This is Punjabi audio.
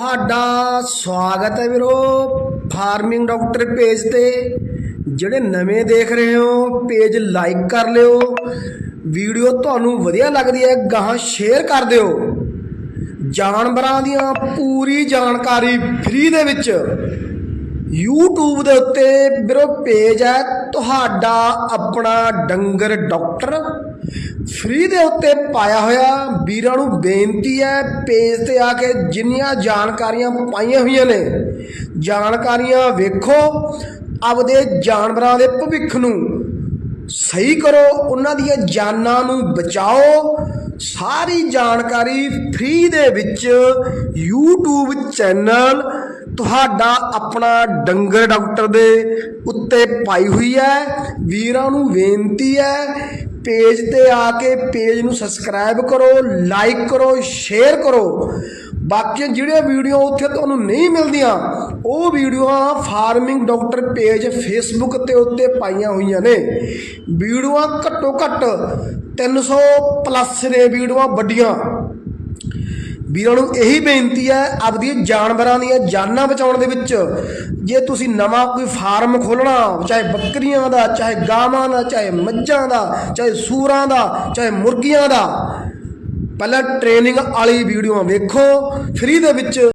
ਤੁਹਾਡਾ ਸਵਾਗਤ ਹੈ ਵੀਰੋ। ਫਾਰਮਿੰਗ ਡਾਕਟਰ ਪੇਜ ਤੇ। ਜਿਹੜੇ ਨਵੇਂ ਦੇਖ ਰਹੇ ਹੋ ਪੇਜ ਲਾਈਕ ਕਰ ਲਿਓ। ਵੀਡੀਓ ਤੁਹਾਨੂੰ ਵਧੀਆ ਲੱਗਦੀ ਹੈ, ਗਾਹਾਂ ਸ਼ੇਅਰ ਕਰ ਦਿਓ। ਜਾਨਵਰਾਂ ਦੀਆਂ ਪੂਰੀ ਜਾਣਕਾਰੀ ਫ੍ਰੀ ਦੇ ਵਿੱਚ। YouTube ਦੇ ਉੱਤੇ ਵੀਰੋ ਪੇਜ ਹੈ, ਤੁਹਾਡਾ ਆਪਣਾ ਡੰਗਰ ਡਾਕਟਰ ਫ੍ਰੀ ਦੇ ਉੱਤੇ ਪਾਇਆ ਹੋਇਆ ਵੀਰਾਂ ਨੂੰ ਬੇਨਤੀ ਹੈ ਪੇਜ ਤੇ ਆ ਕੇ ਜਿੰਨੀਆਂ ਜਾਣਕਾਰੀਆਂ ਪਾਈਆਂ ਹੋਈਆਂ ਨੇ, ਜਾਣਕਾਰੀਆਂ ਵੇਖੋ, ਆਪਦੇ ਜਾਨਵਰਾਂ ਦੇ ਭਵਿੱਖ ਨੂੰ ਸਹੀ ਕਰੋ, ਉਹਨਾਂ ਦੀਆਂ ਜਾਨਾਂ ਨੂੰ ਬਚਾਓ, ਸਾਰੀ ਜਾਣਕਾਰੀ ਫ੍ਰੀ ਦੇ ਵਿੱਚ YouTube ਚੈਨਲ ਤੁਹਾਡਾ ਆਪਣਾ ਡੰਗਰ ਡਾਕਟਰ ਦੇ ਉੱਤੇ ਪਾਈ ਹੋਈ ਹੈ, ਵੀਰਾਂ ਨੂੰ ਬੇਨਤੀ ਹੈ ਪੇਜ ਤੇ ਆ ਕੇ ਪੇਜ ਨੂੰ ਸਬਸਕ੍ਰਾਈਬ ਕਰੋ ਲਾਈਕ ਕਰੋ ਸ਼ੇਅਰ ਕਰੋ। ਬਾਕੀ ਜਿਹੜੀਆਂ ਵੀਡੀਓ ਉੱਥੇ ਤੁਹਾਨੂੰ ਨਹੀਂ ਮਿਲਦੀਆਂ, ਉਹ ਵੀਡੀਓਆਂ ਫਾਰਮਿੰਗ ਡਾਕਟਰ ਪੇਜ ਫੇਸਬੁੱਕ ਤੇ ਉੱਤੇ ਪਾਈਆਂ ਹੋਈਆਂ ਨੇ। ਵੀਡੀਓਆਂ ਘੱਟੋ ਘੱਟ 300 ਪਲੱਸ ਨੇ ਵੀਡੀਓਆਂ ਵੱਡੀਆਂ। ਵੀਰਾਂ ਨੂੰ ਇਹੀ ਬੇਨਤੀ ਹੈ ਆਪਦੀ ਜਾਨਵਰਾਂ ਦੀਆਂ ਜਾਨਾਂ ਬਚਾਉਣ ਦੇ ਵਿੱਚ, ਜੇ ਤੁਸੀਂ ਨਵਾਂ ਕੋਈ ਫਾਰਮ ਖੋਲਣਾ ਚਾਹੇ ਬੱਕਰੀਆਂ ਦਾ, ਚਾਹੇ ਗਾਵਾਂ ਦਾ, ਚਾਹੇ ਮੱਝਾਂ ਦਾ, ਚਾਹੇ ਸੂਰਾਂ ਦਾ, ਚਾਹੇ ਮੁਰਗੀਆਂ ਦਾ, ਪਹਿਲਾਂ ਟ੍ਰੇਨਿੰਗ ਵਾਲੀ ਵੀਡੀਓ ਵੇਖੋ ਫ੍ਰੀ ਦੇ ਵਿੱਚ